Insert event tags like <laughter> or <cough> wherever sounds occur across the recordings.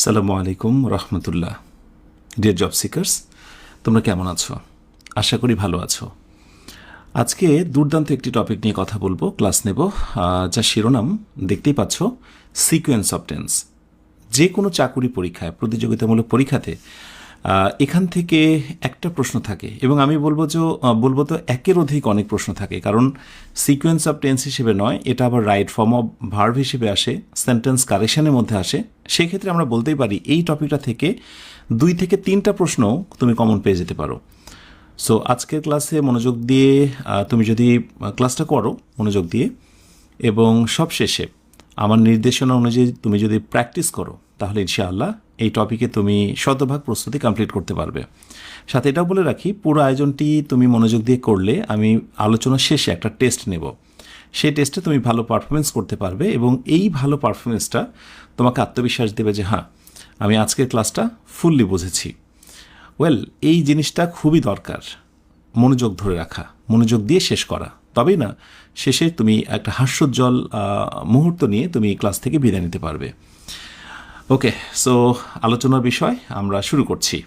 সালামু আলাইকুম রহমতুল্লাহ। Deer job seekers তোমরা কেমন আছো? আশা করি ভালো আছো। আজকে দুর্দান্ত একটি টপিক নিয়ে কথা বলব ক্লাস নেব যা শিরোনাম দেখতেই পাচ্ছ সিকোয়েন্স অফ টেন্স যে কোনো চাকুরি পরীক্ষায়, প্রতিযোগিতামূলক পরীক্ষাতে এখান থেকে একটা প্রশ্ন থাকে এবং আমি বলব যে বলব তো একের অধিক অনেক প্রশ্ন থাকে, কারণ সিকোয়েন্স অফ টেন্স হিসেবে নয়, এটা আবার রাইট ফর্ম অফ ভার্ভ হিসেবে আসে সেন্টেন্স কারেকশনের মধ্যে আসে। সেক্ষেত্রে আমরা বলতেই পারি, এই টপিকটা থেকে দুই থেকে তিনটা প্রশ্ন তুমি কমন পেয়ে যেতে পারো। সো আজকের ক্লাসে মনোযোগ দিয়ে তুমি যদি ক্লাসটা করো মনোযোগ দিয়ে, এবং সব শেষে আমার নির্দেশনা অনুযায়ী তুমি যদি প্র্যাকটিস করো, তাহলে ইনশাআল্লাহ এই টপিকে তুমি শতভাগ প্রস্তুতি কমপ্লিট করতে পারবে। সাথে এটাও বলে রাখি, পুরো আয়োজনটি তুমি মনোযোগ দিয়ে করলে আমি আলোচনা শেষে একটা টেস্ট নেব। সেই টেস্টে তুমি ভালো পারফরমেন্স করতে পারবে এবং এই ভালো পারফরমেন্সটা তোমাকে আত্মবিশ্বাস দেবে যে হ্যাঁ আমি আজকের ক্লাসটা ফুললি বুঝেছি। ওয়েল এই জিনিসটা খুবই দরকার, মনোযোগ ধরে রাখা, মনোযোগ দিয়ে শেষ করা। তবেই না, শেষে তুমি একটা হাস্যোজ্জ্বল মুহূর্ত নিয়ে তুমি ক্লাস থেকে বিদায় নিতে পারবে। ওকে সো আলোচনার বিষয় আমরা শুরু করছি।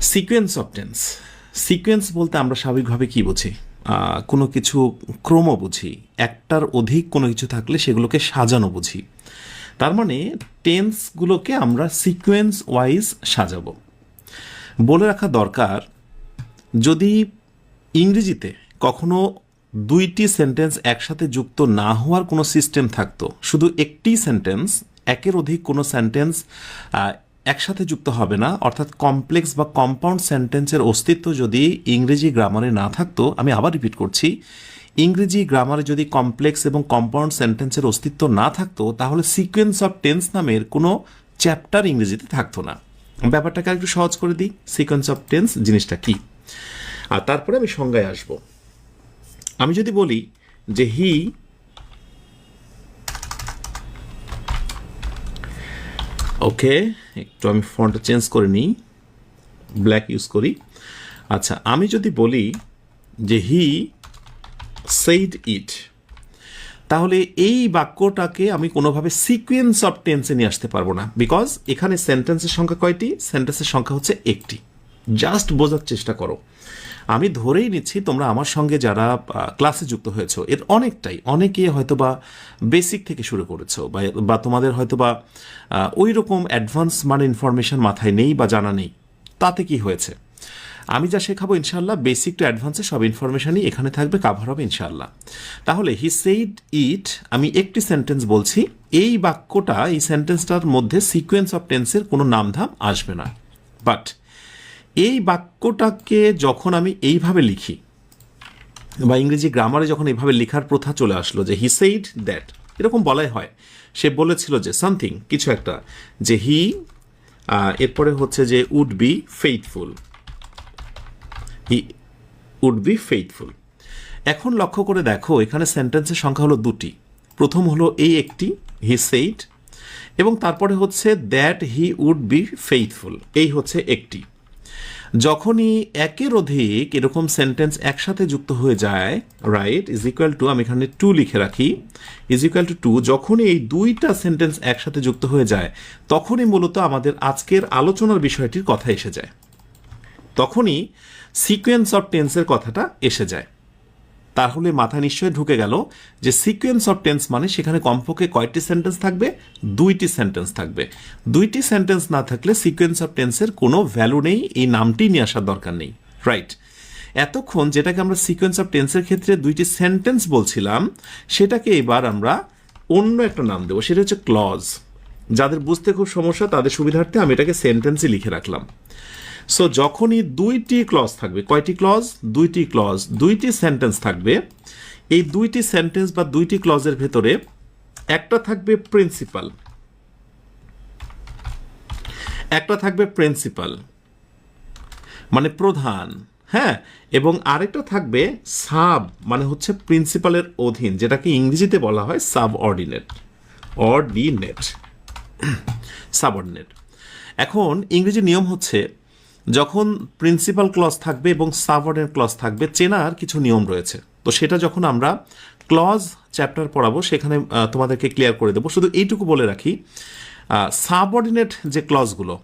সিকোয়েন্স অফ টেন্স সিকোয়েন্স বলতে আমরা স্বাভাবিকভাবে কি বুঝি? কোনো কিছু ক্রম বুঝি, একটার অধিক কোনো কিছু থাকলে সেগুলোকে সাজানো বুঝি। তার মানে টেন্সগুলোকে আমরা সিকোয়েন্স ওয়াইজ সাজাবো। বলে রাখা দরকার, যদি ইংরেজিতে কখনো দুইটি সেন্টেন্স একসাথে যুক্ত না হওয়ার কোনো সিস্টেম থাকতো। শুধু একটি সেন্টেন্স, একের অধিক কোনো সেন্টেন্স একসাথে যুক্ত হবে না। অর্থাৎ কমপ্লেক্স বা কম্পাউন্ড সেন্টেন্সের অস্তিত্ব যদি ইংরেজি গ্রামারে না থাকতো, আমি আবার রিপিট করছি, ইংরেজি গ্রামারে যদি কমপ্লেক্স এবং কম্পাউন্ড সেন্টেন্সের অস্তিত্ব না থাকতো, তাহলে সিকোয়েন্স অফ টেন্স নামের কোনো চ্যাপ্টার ইংরেজিতে থাকতো না। ব্যাপারটাকে একটু সহজ করে দিই, সিকোয়েন্স অফ টেন্স জিনিসটা কি? আর তারপরে আমি সংজ্ঞায় আসব। আমি যদি বলি যে হি ওকে, একটু আমি ফন্টটা চেঞ্জ করে নিই ব্ল্যাক ইউজ করি। আচ্ছা আমি যদি বলি যে হি সেইড ইট তাহলে এই বাক্যটাকে আমি কোনোভাবে সিকোয়েন্স অফ টেন্সে নিয়ে আসতে পারব না বিকজ এখানে সেন্টেন্সের সংখ্যা কয়টি? সেন্টেন্সের সংখ্যা হচ্ছে একটি। জাস্ট বোঝার চেষ্টা করো। আমি ধরেই নিচ্ছি তোমরা আমার সঙ্গে যারা ক্লাসে যুক্ত হয়েছো, এর অনেকটাই, অনেকে হয়তো বা বেসিক থেকে শুরু করেছ বা তোমাদের হয়তো বা ওই রকম অ্যাডভান্স মানে ইনফরমেশন মাথায় নেই বা জানা নেই, তাতে কি হয়েছে? আমি যা শেখাবো ইনশাল্লাহ বেসিক টু অ্যাডভান্সে সব ইনফরমেশনই এখানে থাকবে কাভার হবে ইনশাল্লাহ তাহলে হি সেইড ইট আমি একটি সেন্টেন্স বলছি, এই বাক্যটা, এই সেন্টেন্সটার মধ্যে সিকোয়েন্স অফ টেন্সের কোনো নামধাম আসবে না। বাট এই বাক্যটাকে যখন আমি এইভাবে লিখি, বা ইংরেজি গ্রামারে যখন এইভাবে লেখার প্রথা চলে আসলো যে হি সেইড দ্যাট এরকম বলাই হয়। সে বলেছিল যে সামথিং কিছু একটা, যে হি এরপরে হচ্ছে যে would be faithful he would be faithful এখন লক্ষ্য করে দেখো, এখানে সেন্টেন্সের সংখ্যা হলো দুটি। প্রথম হলো এই একটি হি সেইড এবং তারপরে হচ্ছে that he would be faithful এই হচ্ছে একটি। যখনই একের অধিক এরকম সেন্টেন্স একসাথে যুক্ত হয়ে যায় রাইট ইজ ইকুয়াল টু আমি এখানে টু লিখে রাখি ইজ ইকুয়াল টু টু যখনই এই দুইটা সেন্টেন্স একসাথে যুক্ত হয়ে যায়, তখনই মূলত আমাদের আজকের আলোচনার বিষয়টির কথা এসে যায়। তখনই সিকোয়েন্স অফ টেন্সের কথাটা এসে যায়। তাহলে মাথা নিশ্চয়ই ঢুকে গেল যে সিকোয়েন্স অফ টেন্স মানে সেখানে কমপক্ষে কয়টি সেন্টেন্স থাকবে, দুইটি সেন্টেন্স থাকবে। দুইটি সেন্টেন্স না থাকলে সিকোয়েন্স অফ টেন্সের কোনো ভ্যালু নেই, এই নামটি নিয়ে আসার দরকার নেই। রাইট এতক্ষণ যেটাকে আমরা সিকোয়েন্স অফ টেন্সের ক্ষেত্রে দুইটি সেন্টেন্স বলছিলাম, সেটাকে এবার আমরা অন্য একটা নাম দেবো, সেটা হচ্ছে ক্লজ যাদের বুঝতে খুব সমস্যা, তাদের সুবিধার্থে আমি এটাকে সেন্টেন্সই লিখে রাখলাম। সো যখনই দুইটি ক্লজ থাকবে, কয়টি ক্লজ দুইটি ক্লজ দুইটি সেন্টেন্স থাকবে। এই দুইটি সেন্টেন্স বা দুইটি ক্লজের ভেতরে একটা থাকবে প্রিন্সিপাল একটা থাকবে প্রিন্সিপাল মানে প্রধান হ্যাঁ? এবং আরেকটা থাকবে সাব মানে হচ্ছে প্রিন্সিপালের অধীন, যেটাকে ইংরেজিতে বলা হয় সাব অর্ডিনেট অর্ডিনেট সাবঅর্ডিনেট এখন ইংরেজি নিয়ম হচ্ছে যখন প্রিন্সিপাল ক্লজ থাকবে এবং সাবঅর্ডিনেট ক্লজ থাকবে, চেনার কিছু নিয়ম রয়েছে। তো সেটা যখন আমরা ক্লজ চ্যাপ্টার পড়াবো, সেখানে তোমাদেরকে ক্লিয়ার করে দেবো। শুধু এইটুকু বলে রাখি সাবঅর্ডিনেট যে ক্লজগুলো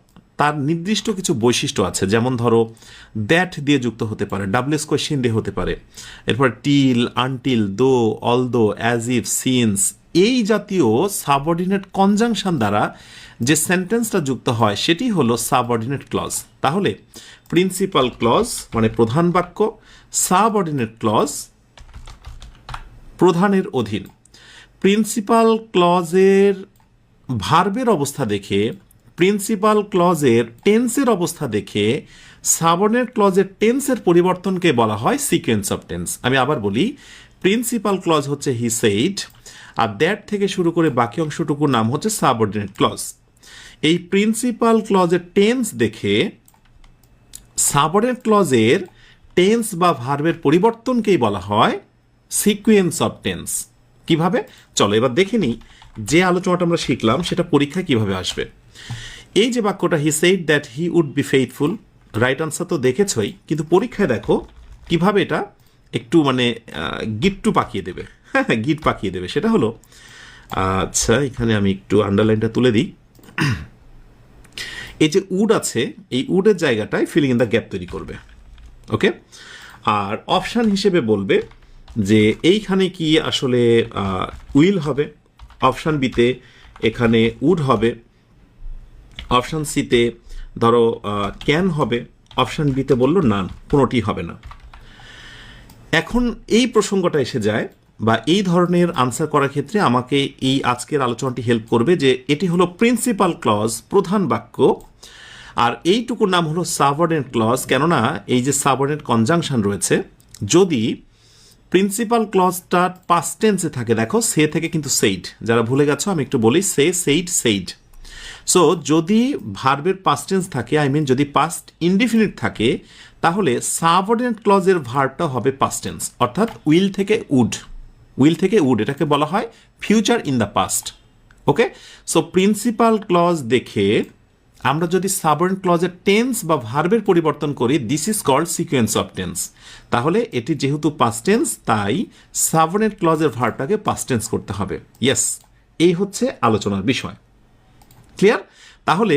তার নির্দিষ্ট কিছু বৈশিষ্ট্য আছে। যেমন ধরো দ্যাট দিয়ে যুক্ত হতে পারে ডাবলেস কোয়েশ্চেন দিয়ে হতে পারে। এরপর till until though although as if since এই জাতীয় সাবঅর্ডিনেট কনজাংশন দ্বারা যে সেন্টেন্সটা যুক্ত হয়, সেটি হলো সাবঅর্ডিনেট ক্লজ তাহলে প্রিন্সিপাল ক্লজ মানে প্রধান বাক্য সাবঅর্ডিনেট ক্লজ প্রধানের অধীন। প্রিন্সিপাল ক্লজের ভার্বের অবস্থা দেখে প্রিন্সিপাল ক্লজের টেন্সের অবস্থা দেখে সাবর্ডিনেট ক্লজের টেন্সের পরিবর্তনকে বলা হয় সিকোয়েন্স অফ টেন্স আমি আবার বলি প্রিন্সিপাল ক্লজ হচ্ছে হি সেইড আর দ্যাট থেকে শুরু করে বাকি অংশটুকুর নাম হচ্ছে সাবঅর্ডিনেট ক্লজ এই প্রিন্সিপাল ক্লজের টেন্স দেখে সাবঅর্ডিনেট ক্লজের টেন্স বা ভার্বের পরিবর্তনকেই বলা হয় সিকুয়েন্স অফ টেন্স কীভাবে? চলো এবার দেখে নিই যে আলোচনাটা আমরা শিখলাম, সেটা পরীক্ষায় কীভাবে আসবে। এই যে বাক্যটা he said that he would be faithful right answer তো দেখেছই, কিন্তু পরীক্ষায় দেখো কীভাবে এটা একটু মানে গিট্টু পাকিয়ে দেবে। হ্যাঁ হ্যাঁ গিট পাকিয়ে দেবে। সেটা হলো আচ্ছা এখানে আমি একটু আন্ডারলাইনটা তুলে দিই। এই যে উড আছে, এই উডের জায়গাটায় ফিলিং ইন দ্য গ্যাপ তৈরি করবে। ওকে আর অপশান হিসেবে বলবে যে এইখানে কি আসলে উইল হবে। অপশান বিতে এখানে উড হবে। অপশান সিতে ধরো ক্যান হবে। অপশান বিতে বলল নান কোনোটি হবে না। এখন এই প্রসঙ্গটা এসে যায় বা এই ধরনের আনসার করার ক্ষেত্রে আমাকে এই আজকের আলোচনাটি হেল্প করবে যে এটি হলো প্রিন্সিপাল ক্লজ প্রধান বাক্য আর এইটুকুর নাম হলো সাবঅর্ডিনেট ক্লজ কেননা এই যে সাবঅর্ডিনেট কনজাংশন রয়েছে, যদি প্রিন্সিপাল ক্লজটা পাস্ট টেন্সে থাকে, দেখো, সে থেকে কিন্তু সেইড যারা ভুলে গেছো, আমি একটু বলি, সে সেইড সেইড সো যদি ভার্বের পাস্ট টেন্স থাকে আই মিন যদি পাস্ট ইনডিফিনিট থাকে, তাহলে সাবঅর্ডিনেট ক্লজের ভার্বটা হবে পাস্ট টেন্স অর্থাৎ উইল থেকে উড উইল থেকে উড এটাকে বলা হয় future in the past okay so principal clause দেখে আমরা যদি সাবঅর্ডিনেট ক্লজের টেন্স বা ভার্বের পরিবর্তন করি this is called sequence of tense তাহলে এটি যেহেতু পাস্ট টেন্স তাই সাবঅর্ডিনেট ক্লজের ভার্বটাকে পাস্ট টেন্স করতে হবে। ইয়েস এই হচ্ছে আলোচনার বিষয়। ক্লিয়ার তাহলে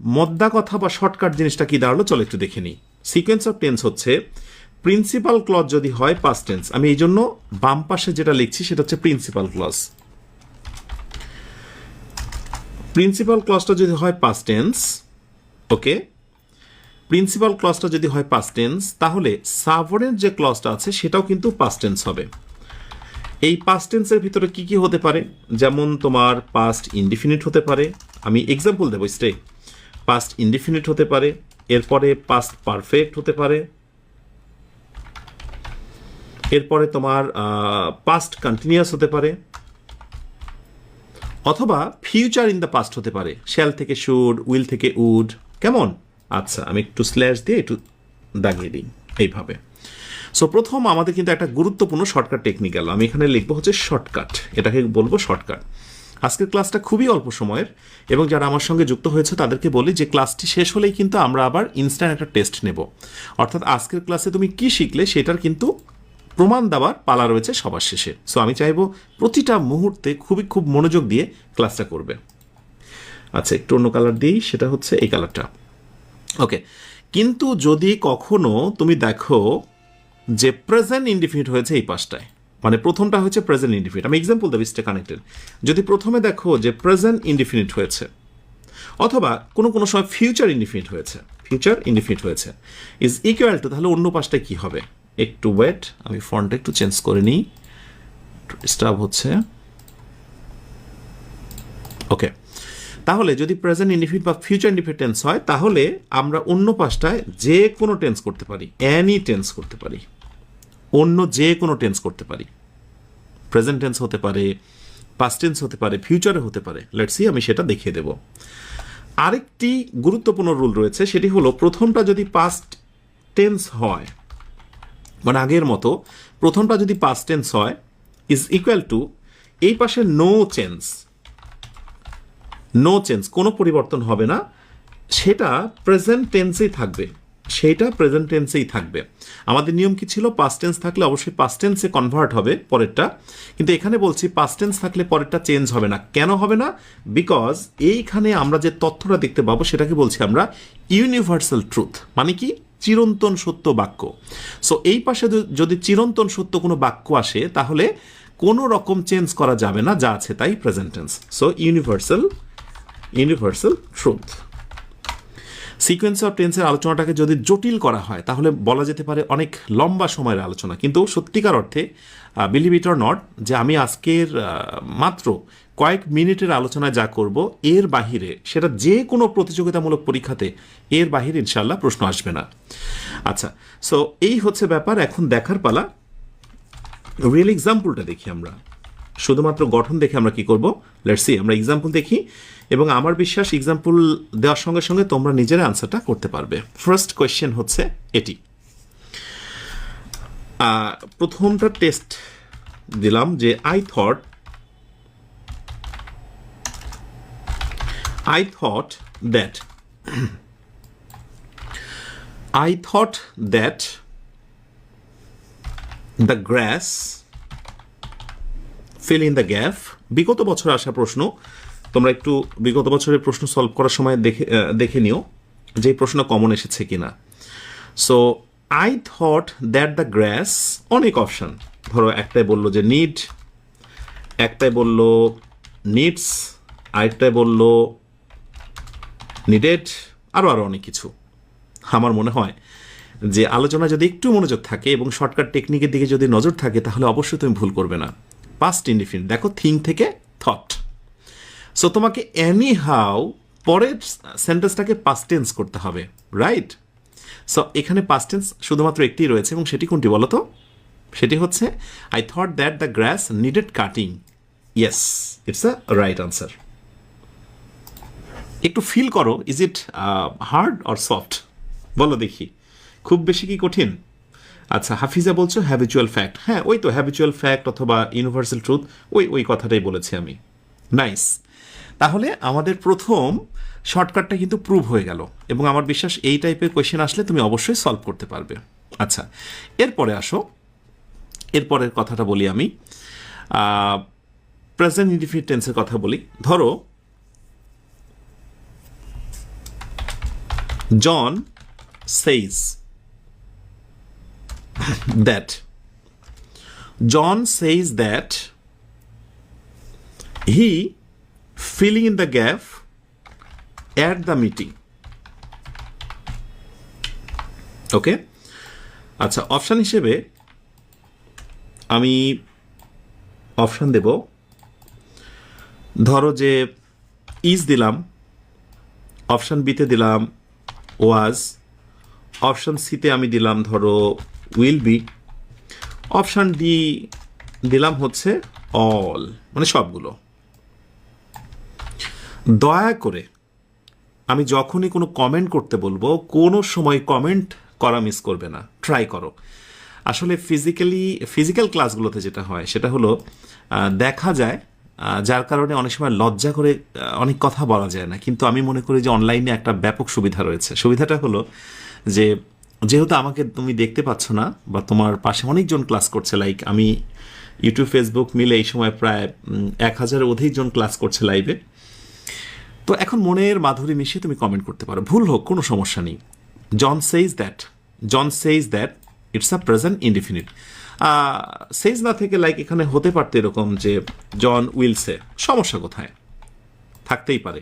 মদ্দা কথা বা শর্টকাট জিনিসটা কি দাঁড়াল? চলো একটু দেখে নিই। সিকোয়েন্স অফ টেন্স হচ্ছে প্রিন্সিপাল ক্লজ যদি হয় পাস্ট টেন্স আমি এই জন্য বাম পাশে যেটা লিখছি সেটা হচ্ছে প্রিন্সিপাল ক্লজ প্রিন্সিপাল ক্লজটা যদি হয় পাস্ট টেন্স ওকে প্রিন্সিপাল ক্লজটা যদি হয় পাস্ট টেন্স তাহলে সাবরের যে ক্লজটা আছে, সেটাও কিন্তু পাস্ট টেন্স হবে। এই পাস্ট টেন্সের ভিতরে কি কি হতে পারে? যেমন তোমার পাস্ট ইনডিফিনিট হতে পারে। আমি এক্সাম্পল দেবো স্টে পাস্ট ইনডিফিনিট হতে পারে, এরপরে পাস্ট পারফেক্ট হতে পারে। এরপরে তোমার পাস্ট কন্টিনিউয়াস হতে পারে। অথবা ফিউচার ইন দ্য পাস্ট হতে পারে। শ্যাল থেকে শুড উইল থেকে উড কেমন? আচ্ছা আমি একটু স্ল্যাশ দিয়ে একটু দাগিয়ে দিই এইভাবে। সো প্রথম আমাদের কিন্তু একটা গুরুত্বপূর্ণ শর্টকাট টেকনিক গেল। আমি এখানে লিখব হচ্ছে শর্টকাট এটাকে বলব শর্টকাট আজকের ক্লাসটা খুবই অল্প সময়ের এবং যারা আমার সঙ্গে যুক্ত হয়েছে, তাদেরকে বলি যে ক্লাসটি শেষ হলেই কিন্তু আমরা আবার ইনস্ট্যান্ট একটা টেস্ট নেব। অর্থাৎ আজকের ক্লাসে তুমি কি শিখলে, সেটার কিন্তু প্রমাণ দেওয়ার পালা রয়েছে সবার শেষে। সো আমি চাইব প্রতিটা মুহূর্তে খুবই খুব মনোযোগ দিয়ে ক্লাসটা করবে। আচ্ছা একটু অন্য কালার দিই, সেটা হচ্ছে এই কালারটা ওকে কিন্তু যদি কখনো তুমি দেখো যে প্রেজেন্ট ইনডিফিনিট হয়েছে এই পাশটায় মানে প্রথমটা হচ্ছে প্রেজেন্ট ইনডিফিনিট আমি এক্সাম্পল দেবো স্টে কানেক্টেড যদি প্রথমে দেখো যে প্রেজেন্ট ইনডিফিনিট হয়েছে, অথবা কোনো কোনো সময় ফিউচার ইনডিফিনিট হয়েছে ফিউচার ইনডিফিনিট হয়েছে ইজ ইকুয়াল টু তাহলে অন্য পাশটায় কি হবে? একটু ওয়েট আমি ফন্টটা একটু চেঞ্জ করে নিই। ডিস্টার্ব হচ্ছে। ওকে তাহলে যদি প্রেজেন্ট ইনডিফিনিট বা ফিউচার ইনডিফিনিট টেন্স হয়, তাহলে আমরা অন্য পাশটায় যে কোনো টেন্স করতে পারি অ্যানি টেন্স করতে পারি, অন্য যে কোনো টেন্স করতে পারি। প্রেজেন্ট টেন্স হতে পারে পাস্ট টেন্স হতে পারে ফিউচারে হতে পারে। লেটস সি আমি সেটা দেখিয়ে দেব। আরেকটি গুরুত্বপূর্ণ রুল রয়েছে, সেটি হলো প্রথমটা যদি পাস্ট টেন্স হয় মানে আগের মতো, প্রথমটা যদি পাস্ট টেন্স হয় ইজ ইকুয়াল টু এই পাশে নো চেঞ্জ নো চেঞ্জ কোনো পরিবর্তন হবে না। সেটা প্রেজেন্ট টেন্সেই থাকবে। সেইটা প্রেজেন্ট টেন্সেই থাকবে। আমাদের নিয়ম কি ছিল? পাস্ট টেন্স থাকলে অবশ্যই পাস্ট টেন্সে কনভার্ট হবে পরেরটা। কিন্তু এখানে বলছি পাস্ট টেন্স থাকলে পরেরটা চেঞ্জ হবে না। কেন হবে না? বিকজ এইখানে আমরা যে তথ্যটা দেখতে পাবো, সেটাকে বলছি আমরা ইউনিভার্সাল ট্রুথ মানে কি? চিরন্তন সত্য বাক্য। সো এই পাশে যদি- চিরন্তন সত্য কোনো বাক্য আসে, তাহলে কোনো রকম চেঞ্জ করা যাবে না, যা আছে তাই present tense so universal universal truth sequence of টেন্সের আলোচনাটাকে যদি জটিল করা হয়, তাহলে বলা যেতে পারে অনেক লম্বা সময়ের আলোচনা। কিন্তু সত্যিকার অর্থে বিলিভ ইট অর নট যে আমি আজকের মাত্র কয়েক মিনিটের আলোচনায় যা করব, এর বাহিরে সেটা যে কোনো প্রতিযোগিতামূলক পরীক্ষাতে এর বাহিরে ইনশাল্লাহ প্রশ্ন আসবে না। আচ্ছা সো এই হচ্ছে ব্যাপার। এখন দেখার পালা। রিয়েল এক্সাম্পলটা দেখি আমরা। শুধুমাত্র গঠন দেখে আমরা কি করব? লেটস সি আমরা এক্সাম্পল দেখি এবং আমার বিশ্বাস এক্সাম্পল দেওয়ার সঙ্গে সঙ্গে তোমরা নিজেরা আনসারটা করতে পারবে। ফার্স্ট কোয়েশ্চেন হচ্ছে এটি। প্রথমটা টেস্ট দিলাম যে I thought I thought that I thought that the grass fill in the gap বিগত বছর আসা প্রশ্ন, তোমরা একটু বিগত বছরের প্রশ্ন সলভ করার সময় দেখে দেখে নিও যে প্রশ্ন কমন এসেছে কিনা। So I thought that the grass অনেক অপশন ধরো একটাই বলল যে নিড একটাই বলল নিডস আরেকটাই বলল নিডেড আরও আরও অনেক কিছু। আমার মনে হয় যে আলোচনা যদি একটু মনোযোগ থাকে এবং শর্টকাট টেকনিকের দিকে যদি নজর থাকে, তাহলে অবশ্যই তুমি ভুল করবে না। পাস্ট ইন্ডিফিনিট দেখো থিং থেকে থট সো তোমাকে অ্যানি হাউ পরের সেন্টেন্সটাকে পাস্ট টেন্স করতে হবে রাইট সো এখানে পাস্টেন্স শুধুমাত্র একটি রয়েছে এবং সেটি কোনটি বলো তো? সেটি হচ্ছে I thought that the grass needed cutting yes it's a right answer একটু ফিল করো is it hard or soft বলো দেখি। খুব বেশি কি কঠিন? আচ্ছা হাফিজা বলছো হ্যাবিচুয়াল ফ্যাক্ট হ্যাঁ ওই তো হ্যাবিচুয়াল ফ্যাক্ট অথবা ইউনিভার্সাল ট্রুথ ওই ওই কথাটাই বলেছি আমি। নাইস তাহলে আমাদের প্রথম শর্টকাটটা কিন্তু প্রুভ হয়ে গেল এবং আমার বিশ্বাস এই টাইপের কোয়েশ্চেন আসলে তুমি অবশ্যই সলভ করতে পারবে। আচ্ছা এরপরে আসো। এরপরের কথাটা বলি আমি। প্রেজেন্ট ইনডিফিনিট টেন্সের কথা বলি। ধরো John says that John says that he filling in the gap at the meeting. Okay আচ্ছা অপশান হিসেবে আমি অপশান দেব ধরো যে ইজ দিলাম অপশান বিতে দিলাম ওয়াজ অপশান সিতে আমি দিলাম, ধরো উইল বি অপশান ডি দিলাম হচ্ছে অল মানে সবগুলো। দয়া করে, আমি যখনই কোনো কমেন্ট করতে বলব, কোনো সময় কমেন্ট করা মিস করবে না। ট্রাই করো। আসলে ফিজিক্যালি ফিজিক্যাল ক্লাসগুলোতে যেটা হয়, সেটা হলো দেখা যায় যার কারণে অনেক সময় লজ্জা করে অনেক কথা বলা যায় না। কিন্তু আমি মনে করি যে অনলাইনে একটা ব্যাপক সুবিধা রয়েছে। সুবিধাটা হলো যে, যেহেতু আমাকে তুমি দেখতে পাচ্ছ না বা তোমার পাশে অনেকজন ক্লাস করছে লাইক আমি ইউটিউব ফেসবুক মিলে এই সময় প্রায় এক হাজার অধিক জন ক্লাস করছে লাইভে তো এখন মনের মাধুরী মিশিয়ে তুমি কমেন্ট করতে পারো। ভুল হোক, কোনো সমস্যা নেই। John says that John says that it's a present indefinite says না থেকে লাইক এখানে হতে পারতো এরকম যে জন উইলসে সমস্যা কোথায়? থাকতেই পারে।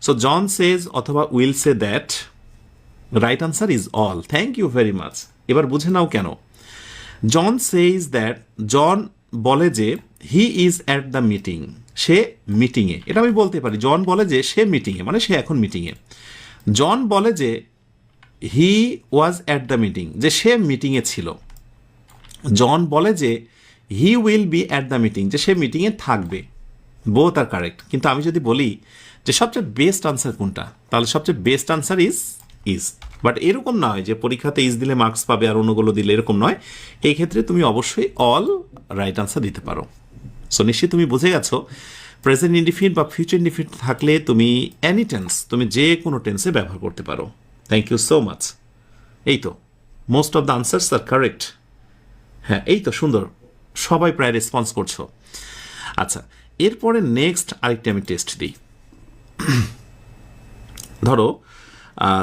সো জন সেজ অথবা will say that right answer is all thank you very much এবার বুঝে নাও কেন। জন সেইজ দ্যাট জন বলে যে he is at the meeting সে মিটিংয়ে এটা আমি বলতে পারি। জন বলে যে, সে মিটিংয়ে মানে সে এখন মিটিংয়ে জন বলে যে he was at the meeting যে সে মিটিংয়ে ছিল। জন বলে যে he will be at the meeting যে সে মিটিংয়ে থাকবে। বোথ আর কারেক্ট কিন্তু আমি যদি বলি যে সবচেয়ে বেস্ট আনসার কোনটা, তাহলে সবচেয়ে best answer is is but এরকম নয় যে পরীক্ষাতে ইজ দিলে মার্কস পাবে আর অন্যগুলো দিলে এরকম নয়। এই ক্ষেত্রে তুমি অবশ্যই অল রাইট আনসার দিতে পারো। সো নিশ্চয়ই তুমি বুঝে গেছো প্রেজেন্ট ইন্ডিফিনিট বা ফিউচার ইন্ডিফিনিট থাকলে তুমি এনি টেন্স তুমি যে কোনো টেন্সে ব্যবহার করতে পারো। থ্যাংক ইউ সো মাচ এই তো most of the answers are correct হ্যাঁ এই তো সুন্দর। সবাই প্রায় রেসপন্স করছ। আচ্ছা এরপরে নেক্সট আরেকটি আমি টেস্ট দিই। <clears throat> ধরো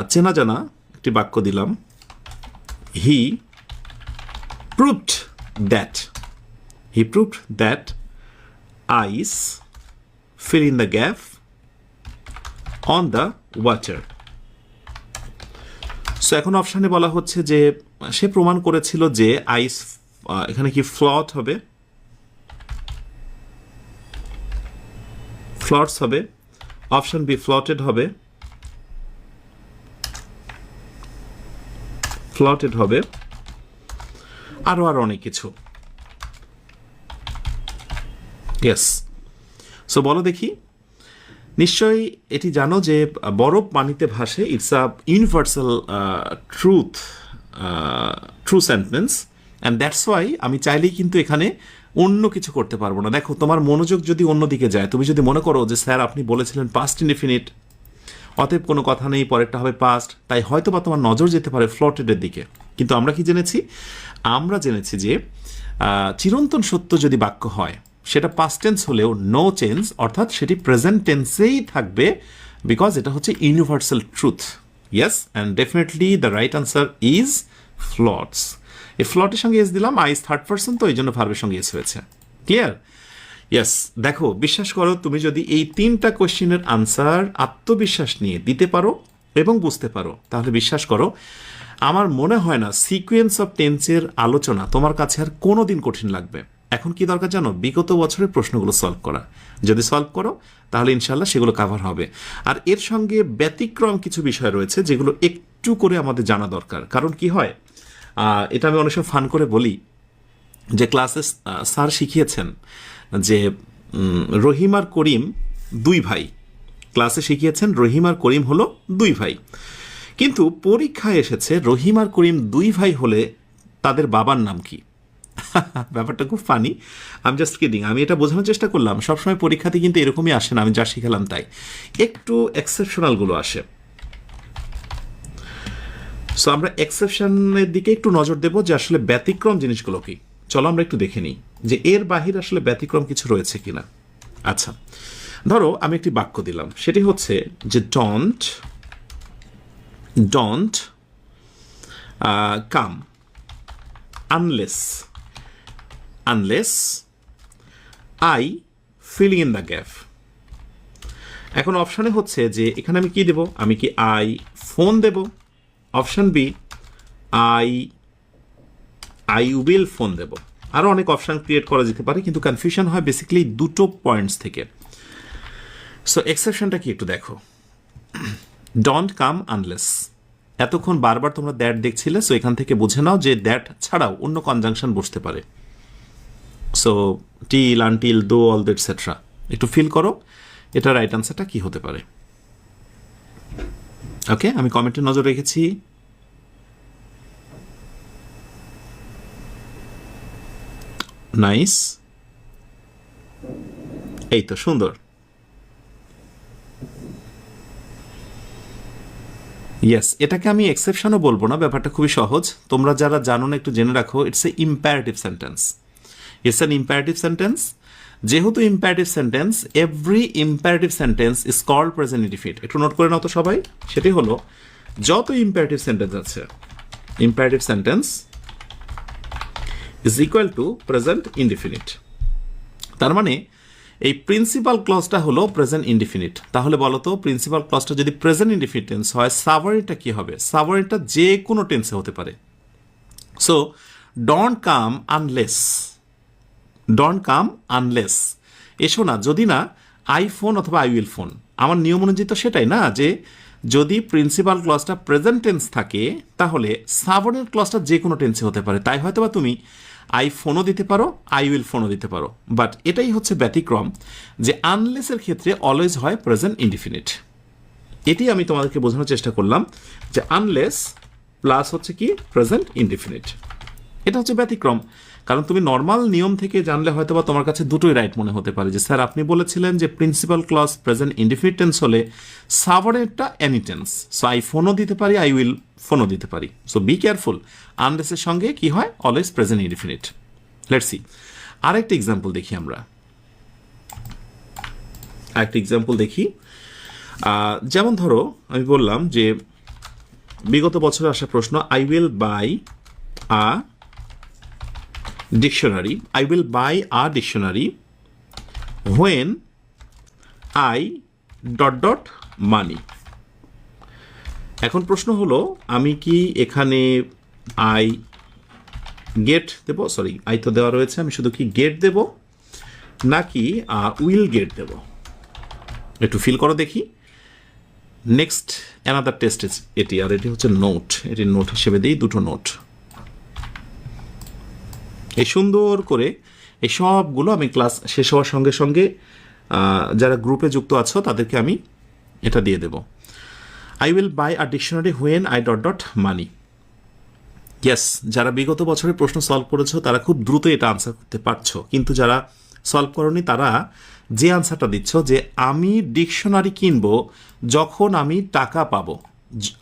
চেনা জানা একটি বাক্য দিলাম। He proved that he proved that ice fill in the gap on the water so এখন অপশানে বলা হচ্ছে যে, সে প্রমাণ করেছিল যে আইস এখানে কি ফ্লট হবে? ফ্লটস হবে। অপশন বি ফ্লটেড হবে। ফ্লটেড হবে। আরও আরও অনেক কিছু। ইয়েস সো বলো দেখি। নিশ্চয়ই এটি জানো যে বরফ পানিতে ভাসে it's a universal truth true sentence and that's why আমি চাইলেই কিন্তু এখানে অন্য কিছু করতে পারব না। দেখো, তোমার মনোযোগ যদি অন্যদিকে যায়, তুমি যদি মনে করো যে, স্যার, আপনি বলেছিলেন পাস্ট ইনডিফিনিট অতএব কোনো কথা নেই, পরেরটা হবে পাস্ট তাই হয়তো বা তোমার নজর যেতে পারে ফ্লটেডের দিকে। কিন্তু আমরা কি জেনেছি? আমরা জেনেছি যে চিরন্তন সত্য যদি বাক্য হয়, সেটা পাস্ট টেন্স হলেও নো চেঞ্জ অর্থাৎ সেটি প্রেজেন্ট টেন্সেই থাকবে বিকজ এটা হচ্ছে universal truth yes and definitely the right answer is floats এই ফ্লটের সঙ্গে এস দিলাম আইস থার্ড পার্সন তো এই জন্য ভার্বের সঙ্গে এস হয়েছে। ক্লিয়ার ইয়েস দেখো, বিশ্বাস করো, তুমি যদি এই তিনটা কোশ্চেনের আনসার আত্মবিশ্বাস নিয়ে দিতে পারো এবং বুঝতে পারো, তাহলে বিশ্বাস করো, আমার মনে হয় না সিকোয়েন্স অফ টেন্সের আলোচনা তোমার কাছে আর কোনো দিন কঠিন লাগবে। এখন কি দরকার জানো? বিগত বছরের প্রশ্নগুলো সলভ করা। যদি সলভ করো, তাহলে ইনশাল্লাহ সেগুলো কাভার হবে। আর এর সঙ্গে ব্যতিক্রম কিছু বিষয় রয়েছে যেগুলো একটু করে আমাদের জানা দরকার। কারণ কি হয়? এটা আমি অনেক সময় ফান করে বলি যে ক্লাসে স্যার শিখিয়েছেন যে রহিম আর করিম দুই ভাই। ক্লাসে শিখিয়েছেন রহিম আর করিম হলো দুই ভাই। কিন্তু পরীক্ষায় এসেছে রহিম আর করিম দুই ভাই হলে তাদের বাবার নাম কি? <laughs> ব্যাপারটা খুব ফানি আমি জাস্ট কিডিং আমি এটা বোঝানোর চেষ্টা করলাম। সবসময় পরীক্ষাতে কিন্তু এরকমই আসে না। আমি যা শিখালাম তাই। একটু এক্সেপশনালগুলো আসে। সো আমরা এক্সেপশনের দিকে একটু নজর দেব যে আসলে ব্যতিক্রম জিনিসগুলো কি। চলো আমরা একটু দেখে নিই যে এর বাহিরে আসলে ব্যতিক্রম কিছু রয়েছে কিনা। আচ্ছা ধরো আমি একটি বাক্য দিলাম। সেটি হচ্ছে যে don't don't come unless unless I filling in the gap এখন অপশানে হচ্ছে যে এখানে আমি কি দেব? আমি কি I phone Dev? Option B I I will phone দেব। আরও অনেক অপশান ক্রিয়েট করা যেতে পারে, কিন্তু কনফিউশন হয় বেসিক্যালি দুটো পয়েন্টস থেকে। সো এক্সেপশনটা কি একটু দেখো। ডন্ট কাম আনলেস এতক্ষণ বারবার তোমরা দ্যাট দেখছিলে সো এখান থেকে বুঝে নাও যে দ্যাট ছাড়াও অন্য কনজাংশন বসতে পারে। So till until though all etcetera একটু ফিল করো এটা রাইট আনসারটা কি হতে পারে? ওকে আমি কমেন্টে নজর রেখেছি। নাইস এই তো, সুন্দর। ইয়েস এটাকে আমি এক্সেপশনও বলব না, ব্যাপারটা খুবই সহজ। তোমরা যারা জানো না, একটু জেনে রাখো it's a imperative sentence it's an imperative sentence যেহেতু imperative sentence every imperative sentence is call present indefinite একটু নোট করে নাও তো সবাই। সেটি হলো, যত ইম্প্যারেটিভ সেন্টেন্স আছে imperative sentence is equal to present indefinite তার মানে এই প্রিন্সিপাল ক্লজটা হলো প্রেজেন্ট ইনডিফিনিট তাহলে বলো তো প্রিন্সিপাল ক্লজটা যদি প্রেজেন্ট ইনডিফিনিট টেন্স হয় সাভারিটা কি হবে? সাভারিটা যে কোনো টেন্সে হতে পারে। So don't come unless don't come unless এসো না, যদি না আইফোন অথবা আই উইল ফোন আমার নিয়ম অনুযায়ী তো সেটাই না, যে যদি প্রিন্সিপাল ক্লজটা প্রেজেন্ট টেন্স থাকে, তাহলে সাবনের ক্লজটা যে কোনো টেন্সে হতে পারে। তাই হয়তো বা তুমি আই ফোনও দিতে পারো আই উইল ফোনও দিতে পারো। বাট এটাই হচ্ছে ব্যতিক্রম, যে আনলেসের ক্ষেত্রে অলওয়েজ হয় প্রেজেন্ট ইনডিফিনিট এটি আমি তোমাদেরকে বোঝানোর চেষ্টা করলাম, যে আনলেস প্লাস হচ্ছে কি প্রেজেন্ট ইনডিফিনিট এটা হচ্ছে ব্যতিক্রম। কারণ তুমি নর্মাল নিয়ম থেকে জানলে হয়তো বা তোমার কাছে দুটোই রাইট মনে হতে পারে যে, স্যার, আপনি বলেছিলেন যে principal clause present indefinite tense হলে সাবরেটটা এনি সো আই ফোনও দিতে পারি আই উইল ফোনও দিতে পারি। সো বি কেয়ারফুল আনলেসের সঙ্গে কি হয়? Always present indefinite let's see আরেকটা এক্সাম্পল দেখি আমরা। আরেকটা এক্সাম্পল দেখি। যেমন ধরো, আমি বললাম যে, বিগত বছরে আসা প্রশ্ন I will buy a dictionary I will buy a dictionary when I dot dot money এখন প্রশ্ন হলো, আমি কি এখানে আই গেট দেব? সরি আই তো দেওয়া রয়েছে, আমি শুধু কি গেট দেব? নাকি উইল গেট দেব? একটু ফিল করো দেখি। নেক্সট অ্যানাদার টেস্ট এটি, আর এটি হচ্ছে নোট এটি নোট হিসেবে দিই, দুটো নোট এই সুন্দর করে এই সবগুলো আমি ক্লাস শেষ হওয়ার সঙ্গে সঙ্গে যারা গ্রুপে যুক্ত আছো তাদেরকে আমি এটা দিয়ে দেব। I will buy a dictionary when I dot dot money yes যারা বিগত বছরের প্রশ্ন সলভ করেছ, তারা খুব দ্রুত এটা আনসার করতে পারছ। কিন্তু যারা সলভ করনি, তারা যে আনসারটা দিচ্ছ যে, আমি ডিকশনারি কিনবো যখন আমি টাকা পাবো।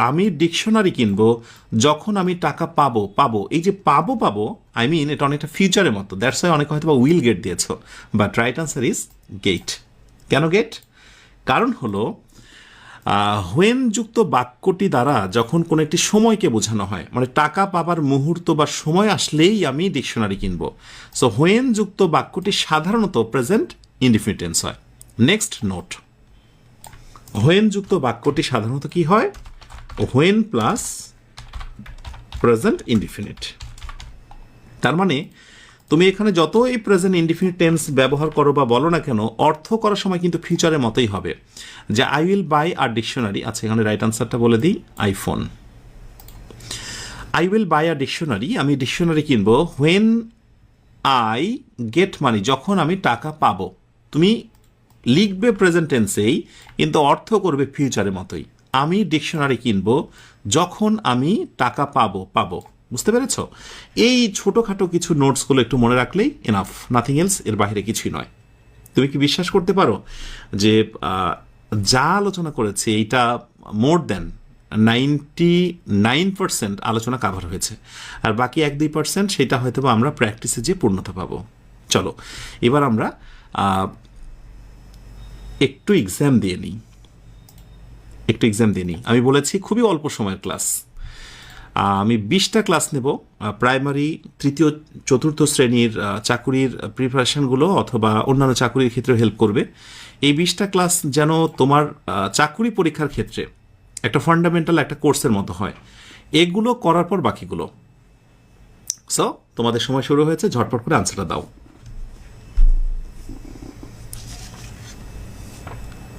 আমি ডিকশনারি কিনবো, যখন আমি টাকা পাবো পাবো, এই যে পাবো পাবো আই মিন এটা অনেকটা ফিউচারের মতো। দ্যাটস ওয়াই অনেকে হয়তো বা উইল গেট দিয়েছ। But right answer is get কেন গেট কারণ হলো হোয়েন যুক্ত বাক্যটি দ্বারা যখন কোনো একটি সময়কে বোঝানো হয় মানে টাকা পাবার মুহূর্ত বা সময় আসলেই আমি ডিকশনারি কিনব। সো হোয়েন যুক্ত বাক্যটি সাধারণত প্রেজেন্ট ইনডিফিনিটেন্স হয়। নেক্সট নোট হোয়েন যুক্ত বাক্যটি সাধারণত কি হয়? হোয়েন প্লাস প্রেজেন্ট ইনডিফিনিট তার মানে তুমি এখানে যতই প্রেজেন্ট ইনডিফিনিট টেন্স ব্যবহার করো বা বলো না কেন, অর্থ করার সময় কিন্তু ফিউচারের মতোই হবে। যে I will buy a dictionary আচ্ছা এখানে রাইট আনসারটা বলে দিই iPhone I will buy a dictionary আমি ডিকশনারি কিনবো হোয়েন আই গেট মানি যখন আমি টাকা পাবো। তুমি লিখবে প্রেজেন্ট টেন্সেই কিন্তু অর্থ করবে ফিউচারের মতোই। আমি ডিকশনারি কিনবো, যখন আমি টাকা পাবো পাবো। বুঝতে পেরেছ? এই ছোটোখাটো কিছু নোটসগুলো একটু মনে রাখলেই এনাফ নাথিং এলস এর বাইরে কিছুই নয়। তুমি কি বিশ্বাস করতে পারো যে যা আলোচনা করেছে, এইটা more than ninety nine percent আলোচনা কাভার হয়েছে। আর বাকি এক দুই পার্সেন্ট সেটা হয়তো বা আমরা প্র্যাকটিসে যে পূর্ণতা পাবো। চলো, এবার আমরা একটু এক্সাম দিয়ে নিই। একটু এক্সাম দিয়ে নিই। আমি বলেছি খুবই অল্প সময়ের ক্লাস আমি বিশটা ক্লাস নেব প্রাইমারি তৃতীয়, চতুর্থ শ্রেণির চাকুরির প্রিপারেশনগুলো অথবা অন্যান্য চাকুরির ক্ষেত্রে হেল্প করবে। এই বিশটা ক্লাস যেন তোমার চাকুরি পরীক্ষার ক্ষেত্রে একটা ফান্ডামেন্টাল একটা কোর্সের মতো হয়। এগুলো করার পর বাকিগুলো। সো তোমাদের সময় শুরু হয়েছে, ঝটপট করে আনসারটা দাও।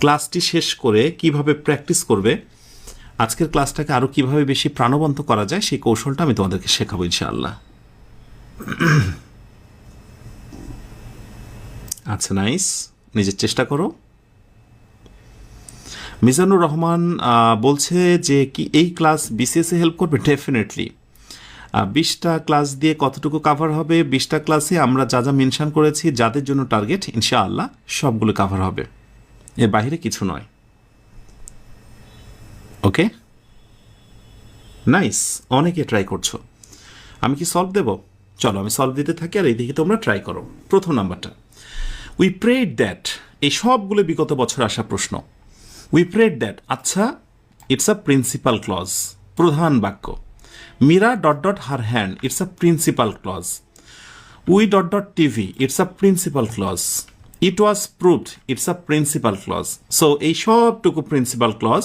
ক্লাসটি শেষ করে কীভাবে প্র্যাকটিস করবে, আজকের ক্লাসটাকে আরও কীভাবে বেশি প্রাণবন্ত করা যায়, সেই কৌশলটা আমি তোমাদেরকে শেখাবো ইনশাআল্লাহ। আচ্ছা নাইস। নিজের চেষ্টা করো। মিজানুর রহমান বলছে যে কি, এই ক্লাস বিসিএসে হেল্প করবে? ডেফিনেটলি বিশটা ক্লাস দিয়ে কতটুকু কাভার হবে? বিশটা ক্লাসে আমরা যা যা মেনশান করেছি, যাদের জন্য টার্গেট ইনশাআল্লাহ সবগুলো কাভার হবে। এর বাইরে কিছু নয়। ওকে? নাইস। অনেকে ট্রাই করছ। আমি কি সলভ দেব? চলো, আমি সলভ দিতে থাকি আর এইদিকে তোমরা ট্রাই করো। প্রথম নাম্বারটা। উই প্রেড দ্যাট এই সবগুলো বিগত বছর আসা প্রশ্ন। উই প্রেড দ্যাট আচ্ছা ইটস আ প্রিন্সিপাল ক্লজ প্রধান বাক্য। Meera dot dot her hand it's a principal clause we dot dot TV it's a principal clause it was proved it's a principal clause so এই সবটুকু principal clause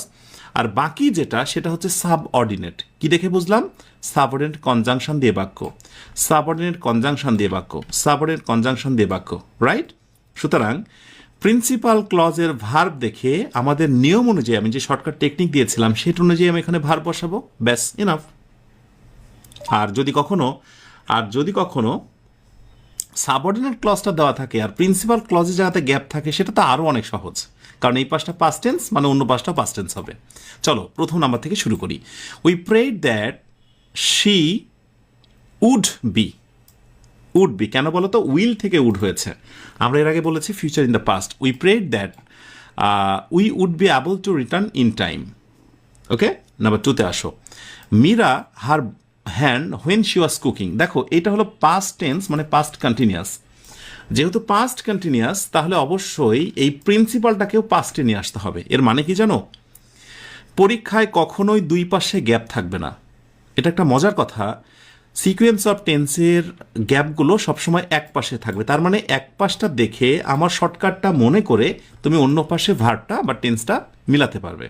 আর বাকি যেটা, সেটা হচ্ছে sub ordinate কি দেখে বুঝলাম? সাবঅর্ডিনেট কনজাংশন দিয়ে বাক্য। সাবঅর্ডিনেট কনজাংশন দিয়ে বাক্য। সাবঅর্ডিনেট কনজাংশন দিয়ে বাক্য। রাইট সুতরাং প্রিন্সিপাল ক্লজের ভার্ব দেখে আমাদের নিয়ম অনুযায়ী আমি যে শর্টকাট টেকনিক দিয়েছিলাম, সেটা অনুযায়ী আমি এখানে ভার্ব বসাবো। ব্যাস ইনাফ আর যদি কখনো, আর যদি কখনো সাবঅর্ডিনেট ক্লজটা দেওয়া থাকে আর প্রিন্সিপাল ক্লজের জায়গাতে গ্যাপ থাকে, সেটা তো আরও অনেক সহজ। কারণ এই পাশটা পাস্ট টেন্স মানে অন্য পাশটা পাস্ট টেন্স হবে। চলো, প্রথম নাম্বার থেকে শুরু করি। We prayed that she would be would be কেন বলো তো? উইল থেকে উড হয়েছে। আমরা এর আগে বলেছি future in the past we prayed that we would be able to return in time okay number টুতে আসো। Meera her hand when she was cooking দেখো, এটা হলো পাস্ট টেন্স মানে পাস্ট কন্টিনিউয়াস যেহেতু পাস্ট কন্টিনিউয়াস তাহলে অবশ্যই এই প্রিন্সিপালটাকেও পাস্টে নিয়ে আসতে হবে। এর মানে কি জানো? পরীক্ষায় কখনোই দুই পাশে গ্যাপ থাকবে না। এটা একটা মজার কথা। সিকোয়েন্স অফ টেন্সের গ্যাপগুলো সবসময় এক পাশে থাকবে। তার মানে এক পাশটা দেখে আমার শর্টকাটটা মনে করে তুমি অন্য পাশে ভার্বটা বা টেন্সটা মিলাতে পারবে।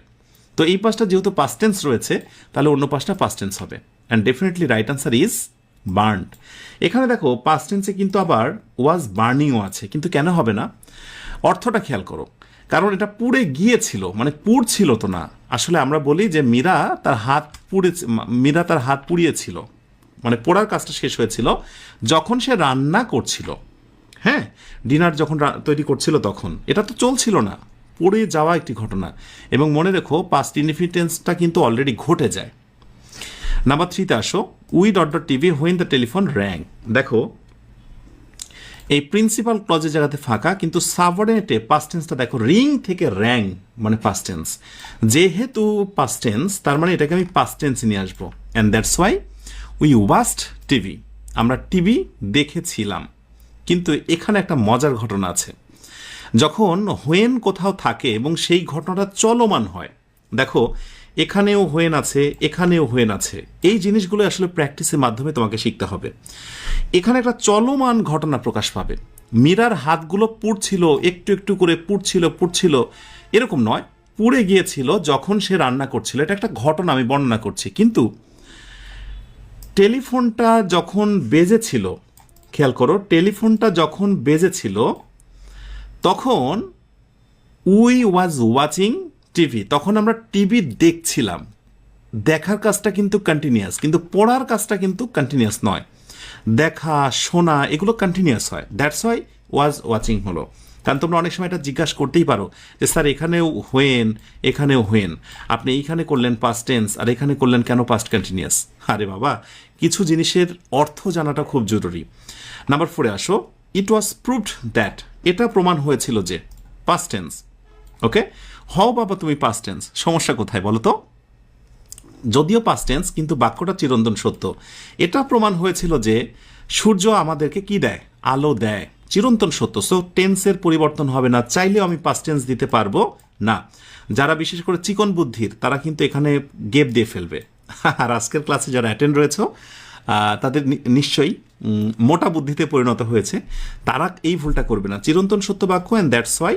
তো এই পাশটা যেহেতু পাস্ট টেন্স রয়েছে, তাহলে অন্য পাশটা পাস্ট টেন্স হবে। And definitely right answer is burned এখানে দেখো পাস্ট টেন্সে কিন্তু আবার ওয়াজ বার্নিংও আছে, কিন্তু কেন হবে না? অর্থটা খেয়াল করো। কারণ এটা পুড়ে গিয়েছিল মানে পুড়ছিল তো না। আসলে আমরা বলি যে মীরা তার হাত পুড়ে, মীরা তার হাত পুড়িয়েছিল। মানে পোড়ার কাজটা শেষ হয়েছিল যখন সে রান্না করছিল। হ্যাঁ ডিনার যখন তৈরি করছিল তখন। এটা তো চলছিল না। পড়ে যাওয়া একটি ঘটনা। এবং মনে রেখো পাস্ট ইনফিটেন্সটা কিন্তু অলরেডি ঘটে যায়। নাম্বার থ্রিতে আসো we dot dot TV when the telephone rang দেখো, এই প্রিন্সিপাল ক্লজের জায়গাতে ফাঁকা, কিন্তু সাবঅর্ডিনেটে পাস্টেন্সটা দেখো রিং থেকে র্যাং মানে পাস্টেন্স যেহেতু পাস্টেন্স তার মানে এটাকে আমি পাস্টেন্সে নিয়ে আসব। And that's why we watched TV আমরা টিভি দেখেছিলাম। কিন্তু এখানে একটা মজার ঘটনা আছে। যখন হোয়েন কোথাও থাকে এবং সেই ঘটনাটা চলমান হয়, দেখো এখানেও হোয়েন আছে এখানেও হোয়েন আছে এই জিনিসগুলো আসলে প্র্যাকটিসের মাধ্যমে তোমাকে শিখতে হবে। এখানে একটা চলমান ঘটনা প্রকাশ পাবে। মীরার হাতগুলো পুড়ছিল, একটু একটু করে পুড়ছিল পুড়ছিল। এরকম নয়, পুড়ে গিয়েছিল যখন সে রান্না করছিল। এটা একটা ঘটনা, আমি বর্ণনা করছি। কিন্তু টেলিফোনটা যখন বেজেছিল, খেয়াল করো, টেলিফোনটা যখন বেজেছিল, তখন উই ওয়াজ ওয়াচিং টিভি, তখন আমরা টিভি দেখছিলাম। দেখার কাজটা কিন্তু কন্টিনিউয়াস কিন্তু পড়ার কাজটা কিন্তু কন্টিনিউয়াস নয়। দেখা, শোনা, এগুলো কন্টিনিউয়াস হয়। দ্যাটস ওয়াই ওয়াজ ওয়াচিং হলো। কারণ তোমরা অনেক সময় এটা জিজ্ঞাসা করতেই পারো যে, স্যার, এখানেও হোয়েন এখানেও হোয়েন আপনি এইখানে করলেন পাস্ট টেন্স আর এখানে করলেন কেন পাস্ট কন্টিনিউয়াস আরে বাবা, কিছু জিনিসের অর্থ জানাটা খুব জরুরি। নাম্বার ফোরে আসো। ইট ওয়াজ প্রুভড দ্যাট এটা প্রমাণ হয়েছিল যে পাস্ট টেন্স ওকে হও বাবা, তুমি পাস্ট টেন্স সমস্যা কোথায় বলো তো? যদিও পাস্ট টেন্স কিন্তু বাক্যটা চিরন্তন সত্য। এটা প্রমাণ হয়েছিল যে সূর্য আমাদেরকে কি দেয়? আলো দেয়। চিরন্তন সত্য। সো টেন্সের পরিবর্তন হবে না। চাইলেও আমি পাস্ট টেন্স দিতে পারব? না। যারা বিশেষ করে চিকন বুদ্ধির, তারা কিন্তু এখানে গেপ দিয়ে ফেলবে। আর আজকের ক্লাসে যারা অ্যাটেন্ড রয়েছে তাদের নিশ্চয়ই মোটা বুদ্ধিতে পরিণত হয়েছে। তারা এই ভুলটা করবে না। চিরন্তন সত্য বাক্য অ্যান্ড দ্যাটস ওয়াই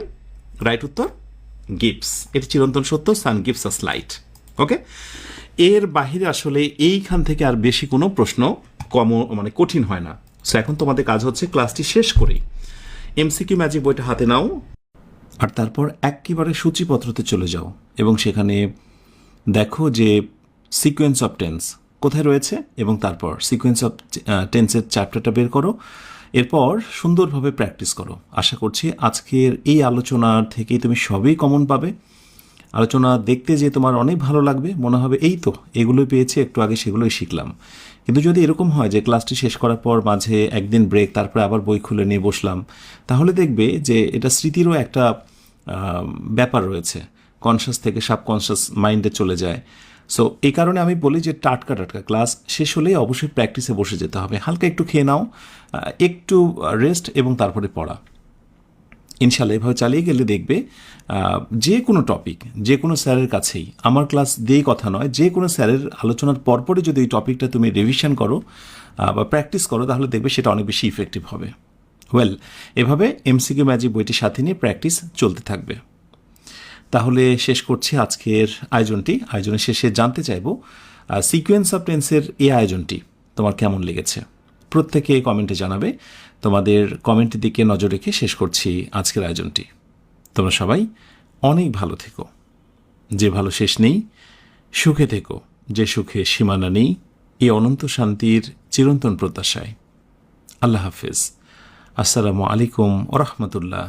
রাইট উত্তর? গিপস এটি চিরন্তন সত্য, সান গিপস আস লাইট। ওকে? এর বাহিরে আসলে এইখান থেকে আর বেশি কোনো প্রশ্ন কম মানে কঠিন হয় না। সো এখন তোমাদের কাজ হচ্ছে ক্লাসটি শেষ করেই। এমসিকিউ ম্যাজিক বইটা হাতে নাও আর তারপর একেবারে সূচিপত্রতে চলে যাও এবং সেখানে দেখো যে সিকোয়েন্স অফ টেন্স কোথায় রয়েছে এবং তারপর সিকোয়েন্স অফ টেন্সের চ্যাপ্টারটা বের করো। এরপর সুন্দরভাবে প্র্যাকটিস করো। আশা করছি আজকের এই আলোচনার থেকেই তুমি সবই কমন পাবে। আলোচনা দেখতে যে তোমার অনেক ভালো লাগবে। মনে হবে, এই তো, এগুলোই পেয়েছি, একটু আগে সেগুলোই শিখলাম। কিন্তু যদি এরকম হয় যে ক্লাসটি শেষ করার পর মাঝে একদিন ব্রেক তারপরে আবার বই খুলে নিয়ে বসলাম, তাহলে দেখবে যে এটা স্মৃতিরও একটা ব্যাপার রয়েছে। কনসাস থেকে সাবকনসাস মাইন্ডে চলে যায়। সো এই কারণে আমি বলি যে টাটকা টাটকা ক্লাস শেষ হলেই অবশ্যই প্র্যাকটিসে বসে যেতে হবে। হালকা একটু খেয়ে নাও একটু রেস্ট এবং তারপরে পড়া। ইনশাল্লাহ এভাবে চালিয়ে গেলে দেখবে যে কোনো টপিক যে কোনো স্যারের কাছেই, আমার ক্লাস দিয়েই কথা নয়, যে কোনো স্যারের আলোচনার পরপরই যদি এই টপিকটা তুমি রিভিশন করো বা প্র্যাকটিস করো, তাহলে দেখবে সেটা অনেক বেশি ইফেক্টিভ হবে। ওয়েল এভাবে এমসিকিউ ম্যাজিক বইটির সাথে নিয়ে প্র্যাকটিস চলতে থাকবে। তাহলে শেষ করছি আজকের আয়োজনটি। আয়োজনের শেষে জানতে চাইব সিকোয়েন্স অফ টেন্সের এই আয়োজনটি তোমার কেমন লেগেছে? প্রত্যেকে কমেন্টে জানাবে। তোমাদের কমেন্টের দিকে নজর রেখে শেষ করছি আজকের আয়োজনটি। তোমরা সবাই অনেক ভালো থেকো। যে ভালো শেষ নেই, সুখে থেকো। যে সুখে সীমানা নেই, এই অনন্ত শান্তির চিরন্তন প্রত্যাশায়। আল্লাহ হাফিজ। আসসালামু আলাইকুম ওরহমতুল্লাহ